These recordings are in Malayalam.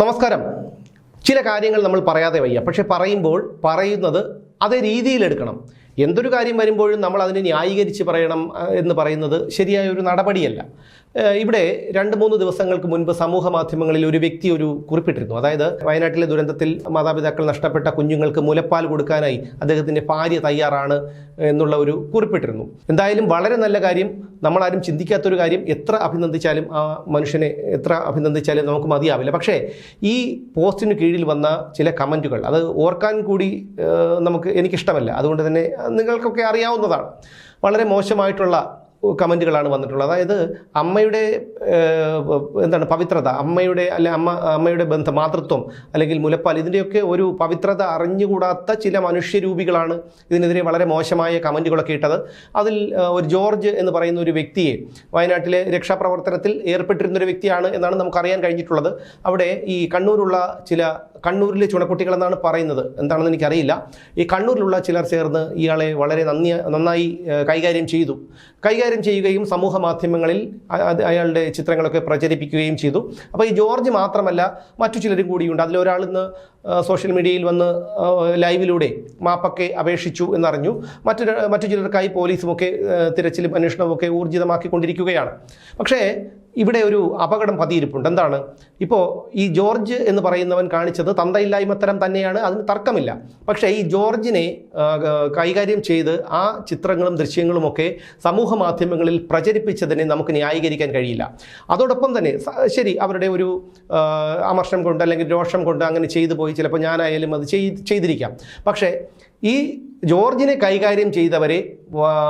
നമസ്കാരം. ചില കാര്യങ്ങൾ നമ്മൾ പറയാതെ വയ്യ. പക്ഷെ പറയുമ്പോൾ പറയുന്നത് അതേ രീതിയിലെടുക്കണം എന്തൊരു കാര്യം വരുമ്പോഴും നമ്മൾ അതിനെ ന്യായീകരിച്ച് പറയണം എന്ന് പറയുന്നത് ശരിയായ ഒരു നടപടിയല്ല. ഇവിടെ രണ്ട് മൂന്ന് ദിവസങ്ങൾക്ക് മുൻപ് സമൂഹ മാധ്യമങ്ങളിൽ ഒരു വ്യക്തി ഒരു കുറിപ്പിട്ടിരുന്നു. അതായത് വയനാട്ടിലെ ദുരന്തത്തിൽ മാതാപിതാക്കൾ നഷ്ടപ്പെട്ട കുഞ്ഞുങ്ങൾക്ക് മുലപ്പാൽ കൊടുക്കാനായി അദ്ദേഹത്തിന്റെ ഭാര്യ തയ്യാറാണ് എന്നുള്ള ഒരു കുറിപ്പിട്ടിരുന്നു. എന്തായാലും വളരെ നല്ല കാര്യം നമ്മളാരും ചിന്തിക്കാത്തൊരു കാര്യം എത്ര അഭിനന്ദിച്ചാലും ആ മനുഷ്യനെ എത്ര അഭിനന്ദിച്ചാലും നമുക്ക് മതിയാവില്ല. പക്ഷേ ഈ പോസ്റ്റിന് കീഴിൽ വന്ന ചില കമന്റുകൾ അത് ഓർക്കാൻ കൂടി നമുക്ക് എനിക്കിഷ്ടമല്ല. അതുകൊണ്ട് തന്നെ നിങ്ങൾക്കൊക്കെ അറിയാവുന്നതാണ്. വളരെ മോശമായിട്ടുള്ള കമന്റുകളാണ് വന്നിട്ടുള്ളത്. അതായത് അമ്മയുടെ എന്താണ് പവിത്രത അമ്മയുടെ അല്ലെ അമ്മ അമ്മയുടെ ബന്ധം മാതൃത്വം അല്ലെങ്കിൽ മുലപ്പാൽ ഇതിന്റെയൊക്കെ ഒരു പവിത്രത അറിഞ്ഞുകൂടാത്ത ചില മനുഷ്യരൂപികളാണ് ഇതിനെതിരെ വളരെ മോശമായ കമന്റുകളൊക്കെ ഇട്ടത്. അതിൽ ഒരു ജോർജ് എന്ന് പറയുന്ന ഒരു വ്യക്തിയെ വയനാട്ടിലെ രക്ഷാപ്രവർത്തനത്തിൽ ഏർപ്പെട്ടിരുന്നൊരു വ്യക്തിയാണ് എന്നാണ് നമുക്കറിയാൻ കഴിഞ്ഞിട്ടുള്ളത്. അവിടെ ഈ കണ്ണൂരുള്ള ചില കണ്ണൂരിലെ ചുണക്കുട്ടികളെന്നാണ് പറയുന്നത്. എന്താണെന്ന് എനിക്കറിയില്ല. ഈ കണ്ണൂരിലുള്ള ചിലർ ചേർന്ന് ഇയാളെ വളരെ നന്ദി നന്നായി കൈകാര്യം ചെയ്തു. കൈകാര്യം ചെയ്യുകയും സമൂഹ മാധ്യമങ്ങളിൽ അയാളുടെ ചിത്രങ്ങളൊക്കെ പ്രചരിപ്പിക്കുകയും ചെയ്തു. അപ്പോൾ ഈ ജോർജ് മാത്രമല്ല മറ്റു ചിലരും കൂടിയുണ്ട്. അതിലൊരാൾ ഇന്ന് സോഷ്യൽ മീഡിയയിൽ വന്ന് ലൈവിലൂടെ മാപ്പൊക്കെ അപേക്ഷിച്ചു എന്നറിഞ്ഞു. മറ്റു മറ്റു ചിലർക്കായി പോലീസുമൊക്കെ തിരച്ചിലും അന്വേഷണവും ഒക്കെ ഊർജിതമാക്കിക്കൊണ്ടിരിക്കുകയാണ്. പക്ഷേ ഇവിടെ ഒരു അപകടം പതിയിരിപ്പുണ്ട്. എന്താണ്? ഇപ്പോൾ ഈ ജോർജ് എന്ന് പറയുന്നവൻ കാണിച്ചത് തന്തയില്ലായ്മത്തരം തന്നെയാണ് അതിന് തർക്കമില്ല. പക്ഷേ ഈ ജോർജിനെ കൈകാര്യം ചെയ്ത് ആ ചിത്രങ്ങളും ദൃശ്യങ്ങളുമൊക്കെ സമൂഹ മാധ്യമങ്ങളിൽ പ്രചരിപ്പിച്ചതിനെ നമുക്ക് ന്യായീകരിക്കാൻ കഴിയില്ല. അതോടൊപ്പം തന്നെ ശരി അവരുടെ ഒരു അമർഷം കൊണ്ട് അല്ലെങ്കിൽ രോഷം കൊണ്ട് അങ്ങനെ ചെയ്തു പോയി ചിലപ്പോൾ ഞാനായാലും അത് ചെയ്തിരിക്കാം. പക്ഷേ ഈ ജോർജിനെ കൈകാര്യം ചെയ്തവരെ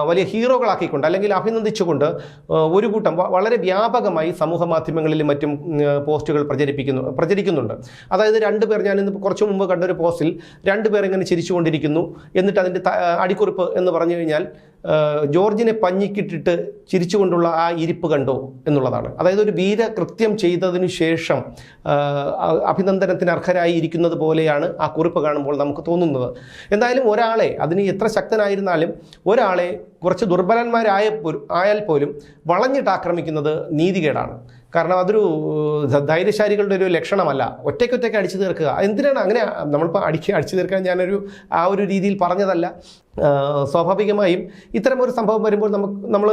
വലിയ ഹീറോകളാക്കിക്കൊണ്ട് അല്ലെങ്കിൽ അഭിനന്ദിച്ചുകൊണ്ട് ഒരു കൂട്ടം വളരെ വ്യാപകമായി സമൂഹ മാധ്യമങ്ങളിലും മറ്റും പോസ്റ്റുകൾ പ്രചരിപ്പിക്കുന്നു പ്രചരിക്കുന്നുണ്ട്. അതായത് രണ്ട് പേർ ഞാൻ ഇന്ന് കുറച്ച് മുമ്പ് കണ്ടൊരു പോസ്റ്റിൽ രണ്ടുപേർ ഇങ്ങനെ ചിരിച്ചുകൊണ്ടിരിക്കുന്നു. എന്നിട്ട് അതിന്റെ അടിക്കുറിപ്പ് എന്ന് പറഞ്ഞു കഴിഞ്ഞാൽ ജോർജിനെ പഞ്ഞിക്കിട്ടിട്ട് ചിരിച്ചുകൊണ്ടുള്ള ആ ഇരിപ്പ് കണ്ടോ എന്നുള്ളതാണ്. അതായത് ഒരു വീരകൃത്യം ചെയ്തതിനു ശേഷം അഭിനന്ദനത്തിന് അർഹരായി ഇരിക്കുന്നത് പോലെയാണ് ആ കുറിപ്പ് കാണുമ്പോൾ നമുക്ക് തോന്നുന്നത്. എന്തായാലും ഒരാളെ അതിന് എത്ര ശക്തനായിരുന്നാലും ഒരാളെ കുറച്ച് ദുർബലന്മാരായ ആയാൽ പോലും വളഞ്ഞിട്ട് ആക്രമിക്കുന്നത് നീതികേടാണ്. കാരണം അതൊരു ധൈര്യശാലികളുടെ ഒരു ലക്ഷണമല്ല. ഒറ്റയ്ക്കൊറ്റയ്ക്ക് അടിച്ചു തീർക്കുക. എന്തിനാണ് അങ്ങനെ നമ്മളിപ്പോൾ അടിക്കുക അടിച്ചു തീർക്കാൻ ഞാനൊരു ആ ഒരു രീതിയിൽ പറഞ്ഞതല്ല. സ്വാഭാവികമായും ഇത്തരം ഒരു സംഭവം വരുമ്പോൾ നമുക്ക് നമ്മൾ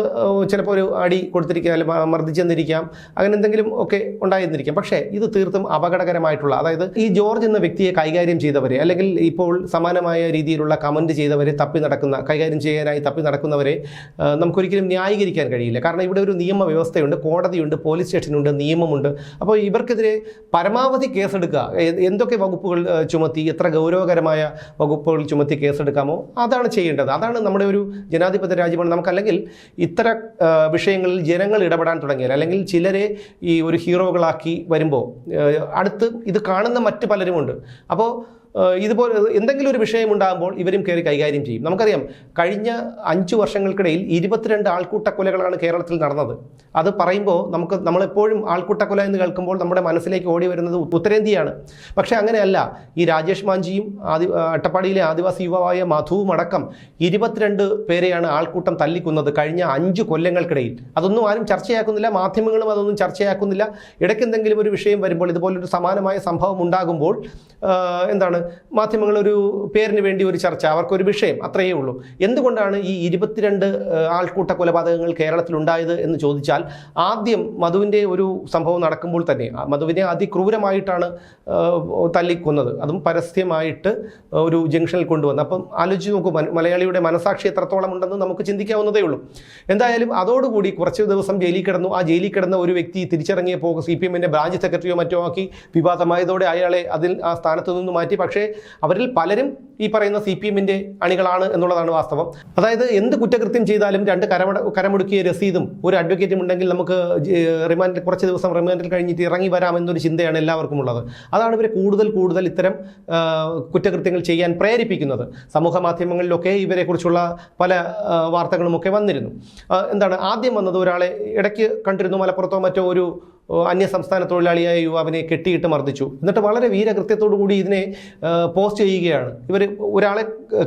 ചിലപ്പോൾ ഒരു അടി കൊടുത്തിരിക്കാം അല്ലെങ്കിൽ മർദ്ദിച്ചെന്നിരിക്കാം അങ്ങനെ എന്തെങ്കിലും ഒക്കെ ഉണ്ടായിരുന്നിരിക്കാം. പക്ഷേ ഇത് തീർത്തും അപകടകരമായിട്ടുള്ള അതായത് ഈ ജോർജ് എന്ന വ്യക്തിയെ കൈകാര്യം ചെയ്തവരെ അല്ലെങ്കിൽ ഇപ്പോൾ സമാനമായ രീതിയിലുള്ള കമന്റ് ചെയ്തവരെ തപ്പി നടക്കുന്ന കൈകാര്യം ചെയ്യാനായി തപ്പി നടക്കുന്നവരെ നമുക്കൊരിക്കലും ന്യായീകരിക്കാൻ കഴിയില്ല. കാരണം ഇവിടെ ഒരു നിയമവ്യവസ്ഥയുണ്ട് കോടതിയുണ്ട് പോലീസ് സ്റ്റേഷനുണ്ട് നിയമമുണ്ട്. അപ്പോൾ ഇവർക്കെതിരെ പരമാവധി കേസെടുക്കുക എന്തൊക്കെ വകുപ്പുകൾ ചുമത്തി എത്ര ഗൗരവകരമായ വകുപ്പുകൾ ചുമത്തി കേസെടുക്കാമോ അതാണ് ചെയ്യേണ്ടത്. അതാണ് നമ്മുടെ ഒരു ജനാധിപത്യ രാജ്യമാണ്. നമുക്കല്ലെങ്കിൽ ഇത്തരം വിഷയങ്ങളിൽ ജനങ്ങൾ ഇടപെടാൻ തുടങ്ങിയാൽ അല്ലെങ്കിൽ ചിലരെ ഈ ഒരു ഹീറോകളാക്കി വരുമ്പോൾ അടുത്ത് ഇത് കാണുന്ന മറ്റ് പലരുമുണ്ട്. അപ്പോൾ ഇതുപോലെ എന്തെങ്കിലും ഒരു വിഷയം ഉണ്ടാകുമ്പോൾ ഇവരും കയറി കൈകാര്യം ചെയ്യും. നമുക്കറിയാം കഴിഞ്ഞ അഞ്ച് വർഷങ്ങൾക്കിടയിൽ ഇരുപത്തിരണ്ട് ആൾക്കൂട്ടക്കൊലകളാണ് കേരളത്തിൽ നടന്നത്. അത് പറയുമ്പോൾ നമുക്ക് നമ്മളെപ്പോഴും ആൾക്കൂട്ടക്കൊല എന്ന് കേൾക്കുമ്പോൾ നമ്മുടെ മനസ്സിലേക്ക് ഓടി വരുന്നത് ഉത്തരേന്ത്യയാണ്. പക്ഷേ അങ്ങനെയല്ല. ഈ രാജേഷ് മാഞ്ചിയും ആദി അട്ടപ്പാടിയിലെ ആദിവാസി യുവാവായ മധുവും അടക്കം ഇരുപത്തിരണ്ട് പേരെയാണ് ആൾക്കൂട്ടം തല്ലിക്കുന്നത് കഴിഞ്ഞ അഞ്ച് കൊല്ലങ്ങൾക്കിടയിൽ. അതൊന്നും ആരും ചർച്ചയാക്കുന്നില്ല മാധ്യമങ്ങളും അതൊന്നും ചർച്ചയാക്കുന്നില്ല. ഇടയ്ക്ക് എന്തെങ്കിലും ഒരു വിഷയം വരുമ്പോൾ ഇതുപോലൊരു സമാനമായ സംഭവം ഉണ്ടാകുമ്പോൾ എന്താണ് മാധ്യമങ്ങൾ ഒരു പേരിന് വേണ്ടി ഒരു ചർച്ച അവർക്കൊരു വിഷയം അത്രയേ ഉള്ളൂ. എന്തുകൊണ്ടാണ് ഈ ഇരുപത്തിരണ്ട് ആൾക്കൂട്ട കൊലപാതകങ്ങൾ കേരളത്തിൽ ഉണ്ടായത് എന്ന് ചോദിച്ചാൽ ആദ്യം മധുവിന്റെ ഒരു സംഭവം നടക്കുമ്പോൾ തന്നെ മധുവിനെ അതിക്രൂരമായിട്ടാണ് തല്ലിക്കൊന്നത്. അതും പരസ്യമായിട്ട് ഒരു ജംഗ്ഷനിൽ കൊണ്ടുവന്നു. അപ്പം ആലോചിച്ച് നോക്കൂ മലയാളിയുടെ മനസാക്ഷി എത്രത്തോളം ഉണ്ടെന്ന് നമുക്ക് ചിന്തിക്കാവുന്നതേ ഉള്ളൂ. എന്തായാലും അതോടുകൂടി കുറച്ച് ദിവസം ജയിലിൽ കിടന്നു. ആ ജയിലിൽ കിടന്ന ഒരു വ്യക്തി തിരിച്ചിറങ്ങിയപ്പോൾ സി പി എമ്മിന്റെ ബ്രാഞ്ച് സെക്രട്ടറിയോ മറ്റോ ആക്കി വിവാദമായതോടെ അയാളെ അതിൽ ആ സ്ഥാനത്ത് നിന്ന് മാറ്റി. പക്ഷേ അവരിൽ പലരും ഈ പറയുന്ന സി പി എമ്മിന്റെ അണികളാണ് എന്നുള്ളതാണ് വാസ്തവം. അതായത് എന്ത് കുറ്റകൃത്യം ചെയ്താലും രണ്ട് കരമട കരമുടുക്കിയ രസീതും ഒരു അഡ്വക്കേറ്റും ഉണ്ടെങ്കിൽ നമുക്ക് റിമാൻഡ് റിമാൻഡിൽ കുറച്ച് ദിവസം റിമാൻഡിൽ കഴിഞ്ഞിട്ട് ഇറങ്ങി വരാമെന്നൊരു ചിന്തയാണ് എല്ലാവർക്കും ഉള്ളത്. അതാണ് ഇവരെ കൂടുതൽ കൂടുതൽ ഇത്തരം കുറ്റകൃത്യങ്ങൾ ചെയ്യാൻ പ്രേരിപ്പിക്കുന്നത്. സമൂഹ മാധ്യമങ്ങളിലൊക്കെ ഇവരെക്കുറിച്ചുള്ള പല വാർത്തകളുമൊക്കെ വന്നിരുന്നു. എന്താണ് ആദ്യം വന്നത് ഒരാളെ ഇടയ്ക്ക് കണ്ടിരുന്നു മലപ്പുറത്തോ മറ്റോ ഒരു അന്യസംസ്ഥാന തൊഴിലാളിയായ യുവാവിനെ കെട്ടിയിട്ട് മർദ്ദിച്ചു. എന്നിട്ട് വളരെ വീരകൃത്യത്തോടു കൂടി ഇതിനെ പോസ്റ്റ് ചെയ്യുകയാണ്. ഇവർ ഒരാളെ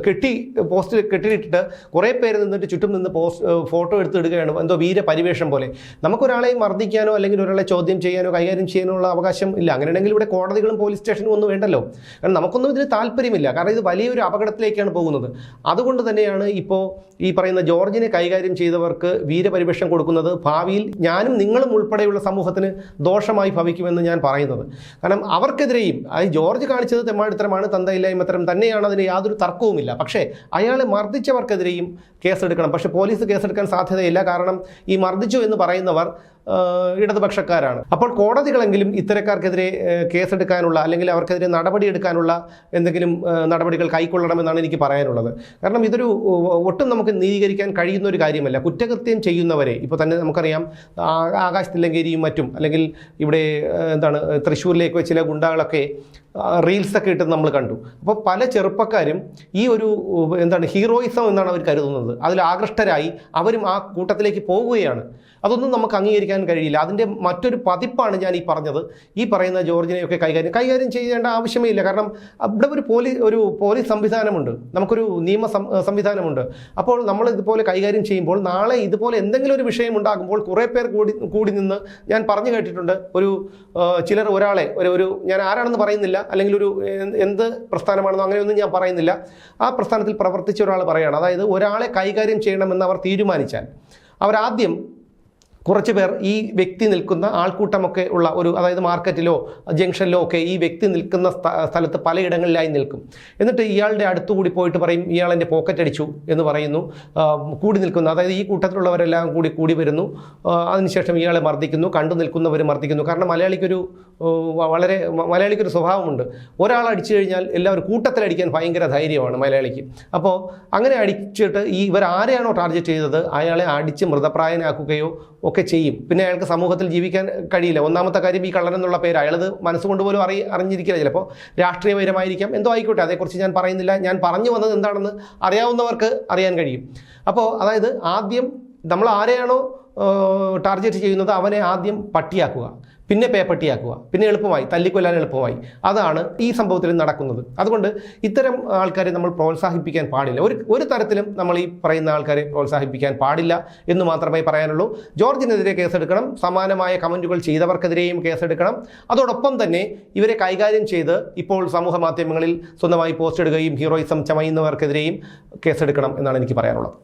കെട്ടി പോസ്റ്റ് കെട്ടിയിട്ടിട്ട് കുറേ പേര് നിന്നിട്ട് ചുറ്റും നിന്ന് പോസ്റ്റ് ഫോട്ടോ എടുത്തിടുകയാണ് എന്തോ വീര പരിവേഷം പോലെ. നമുക്കൊരാളെ മർദ്ദിക്കാനോ അല്ലെങ്കിൽ ഒരാളെ ചോദ്യം ചെയ്യാനോ കൈകാര്യം ചെയ്യാനോ ഉള്ള അവകാശം ഇല്ല. അങ്ങനെയാണെങ്കിൽ ഇവിടെ കോടതികളും പോലീസ് സ്റ്റേഷനും ഒന്നും വേണ്ടല്ലോ. കാരണം നമുക്കൊന്നും ഇതിന് താല്പര്യമില്ല. കാരണം ഇത് വലിയൊരു അപകടത്തിലേക്കാണ് പോകുന്നത്. അതുകൊണ്ട് തന്നെയാണ് ഇപ്പോൾ ഈ പറയുന്ന ജോർജിനെ കൈകാര്യം ചെയ്തവർക്ക് വീരപരിവേഷം കൊടുക്കുന്നത്. ഭാവിയിൽ ഞാനും നിങ്ങളും ഉൾപ്പെടെയുള്ള സമൂഹത്തിന് ദോഷമായി ഭവിക്കുമെന്ന് ഞാൻ പറയുന്നത്. കാരണം അവർക്കെതിരെയും അത് ജോർജ് കാണിച്ചത് തെമ്മാടിത്തരമാണ് തന്തയില്ലായ്മത്തരം തന്നെയാണ് അതിന് യാതൊരു തർക്കവുമില്ല. പക്ഷേ അയാളെ മർദ്ദിച്ചവർക്കെതിരെയും കേസെടുക്കണം. പക്ഷേ പോലീസ് കേസെടുക്കാൻ സാധ്യതയില്ല. കാരണം ഈ മർദ്ദിച്ചു എന്ന് പറയുന്നവർ ഇടതുപക്ഷക്കാരാണ്. അപ്പോൾ കോടതികളെങ്കിലും ഇത്തരക്കാർക്കെതിരെ കേസെടുക്കാനുള്ള അല്ലെങ്കിൽ അവർക്കെതിരെ നടപടിയെടുക്കാനുള്ള എന്തെങ്കിലും നടപടികൾ കൈക്കൊള്ളണമെന്നാണ് എനിക്ക് പറയാനുള്ളത്. കാരണം ഇതൊരു ഒട്ടും നമുക്ക് നീതീകരിക്കാൻ കഴിയുന്ന ഒരു കാര്യമല്ല. കുറ്റകൃത്യം ചെയ്യുന്നവരെ ഇപ്പോൾ തന്നെ നമുക്കറിയാം ആകാശ് മറ്റും അല്ലെങ്കിൽ ഇവിടെ എന്താണ് തൃശ്ശൂരിലേക്ക് ചില ഗുണ്ടകളൊക്കെ റീൽസൊക്കെ ഇട്ട് നമ്മൾ കണ്ടു. അപ്പോൾ പല ചെറുപ്പക്കാരും ഈ ഒരു എന്താണ് ഹീറോയിസം എന്നാണ് അവർ കരുതുന്നത്. അതിൽ ആകൃഷ്ടരായി അവരും ആ കൂട്ടത്തിലേക്ക് പോവുകയാണ് അതൊന്നും നമുക്ക് അംഗീകരിക്കാൻ കഴിയില്ല. അതിന്റെ മറ്റൊരു പതിപ്പാണ് ഞാൻ ഈ പറഞ്ഞത്. ഈ പറയുന്ന ജോർജിനെയൊക്കെ കൈകാര്യം കൈകാര്യം ചെയ്യേണ്ട ആവശ്യമേ ഇല്ല. കാരണം ഇവിടെ ഒരു പോലീസ് ഒരു പോലീസ് സംവിധാനമുണ്ട്. നമുക്കൊരു നിയമ സംവിധാനമുണ്ട്. അപ്പോൾ നമ്മൾ ഇതുപോലെ കൈകാര്യം ചെയ്യുമ്പോൾ നാളെ ഇതുപോലെ എന്തെങ്കിലും ഒരു വിഷയം ഉണ്ടാകുമ്പോൾ കുറേ പേർ കൂടി കൂടി നിന്ന് ഞാൻ പറഞ്ഞു കേട്ടിട്ടുണ്ട്. ഒരു ചിലർ ഒരാളെ ഒരു ഒരു ഞാൻ ആരാണെന്ന് പറയുന്നില്ല. അല്ലെങ്കിൽ ഒരു എന്ത് പ്രസ്ഥാനമാണെന്നോ അങ്ങനെയൊന്നും ഞാൻ പറയുന്നില്ല. ആ പ്രസ്ഥാനത്തിൽ പ്രവർത്തിച്ച ഒരാൾ പറയുകയാണ് അതായത് ഒരാളെ കൈകാര്യം ചെയ്യണമെന്ന് അവർ തീരുമാനിച്ചാൽ അവരാദ്യം കുറച്ച് പേർ ഈ വ്യക്തി നിൽക്കുന്ന ആൾക്കൂട്ടമൊക്കെ ഉള്ള ഒരു അതായത് മാർക്കറ്റിലോ ജംഗ്ഷനിലോ ഒക്കെ ഈ വ്യക്തി നിൽക്കുന്ന സ്ഥ- സ്ഥലത്ത് പലയിടങ്ങളിലായി നിൽക്കും. എന്നിട്ട് ഇയാളുടെ അടുത്തുകൂടി പോയിട്ട് പറയും ഇയാൾ എന്റെ പോക്കറ്റ് അടിച്ചു എന്ന് പറയുന്നു. കൂടി നിൽക്കുന്നു. അതായത് ഈ കൂട്ടത്തിലുള്ളവരെല്ലാം കൂടി കൂടി വരുന്നു. അതിനുശേഷം ഇയാളെ മർദ്ദിക്കുന്നു. കണ്ടു നിൽക്കുന്നവർ മർദ്ദിക്കുന്നു. കാരണം മലയാളിക്കൊരു വളരെ മലയാളിക്കൊരു സ്വഭാവമുണ്ട്. ഒരാൾ അടിച്ചു കഴിഞ്ഞാൽ എല്ലാവരും കൂട്ടത്തിലടിക്കാൻ ഭയങ്കര ധൈര്യമാണ് മലയാളിക്ക്. അപ്പോൾ അങ്ങനെ അടിച്ചിട്ട് ഈ ഇവർ ആരെയാണോ ടാർഗറ്റ് ചെയ്തത്? അയാളെ അടിച്ച് മൃതപ്രായനാക്കുകയോ ഒക്കെ ചെയ്യും. പിന്നെ അയാൾക്ക് സമൂഹത്തിൽ ജീവിക്കാൻ കഴിയില്ല. ഒന്നാമത്തെ കാര്യം ഈ കള്ളൻ എന്നുള്ള പേര് അയാളത് മനസ്സുകൊണ്ട് പോലും അറി അറിഞ്ഞിരിക്കില്ല. ചിലപ്പോൾ രാഷ്ട്രീയപരമായിരിക്കാം. എന്തോ ആയിക്കോട്ടെ അതേക്കുറിച്ച് ഞാൻ പറയുന്നില്ല. ഞാൻ പറഞ്ഞു വന്നത് എന്താണെന്ന് അറിയാവുന്നവർക്ക് അറിയാൻ കഴിയും. അപ്പോൾ അതായത് ആദ്യം നമ്മൾ ആരെയാണോ ടാർഗറ്റ് ചെയ്യുന്നത് അവനെ ആദ്യം പട്ടിയാക്കുക പിന്നെ പേപ്പട്ടിയാക്കുക പിന്നെ എളുപ്പമായി തല്ലിക്കൊല്ലാൻ എളുപ്പമായി. അതാണ് ഈ സംഭവത്തിൽ നടക്കുന്നത്. അതുകൊണ്ട് ഇത്തരം ആൾക്കാരെ നമ്മൾ പ്രോത്സാഹിപ്പിക്കാൻ പാടില്ല. ഒരു ഒരു തരത്തിലും നമ്മൾ ഈ പറയുന്ന ആൾക്കാരെ പ്രോത്സാഹിപ്പിക്കാൻ പാടില്ല എന്ന് മാത്രമേ പറയാനുള്ളൂ. ജോർജിനെതിരെ കേസെടുക്കണം സമാനമായ കമന്റുകൾ ചെയ്തവർക്കെതിരെയും കേസെടുക്കണം. അതോടൊപ്പം തന്നെ ഇവരെ കൈകാര്യം ചെയ്ത് ഇപ്പോൾ സമൂഹ മാധ്യമങ്ങളിൽ സ്വന്തമായി പോസ്റ്റ് ഇടുകയും ഹീറോയിസം ചമയുന്നവർക്കെതിരെയും കേസെടുക്കണം എന്നാണ് എനിക്ക് പറയാനുള്ളത്.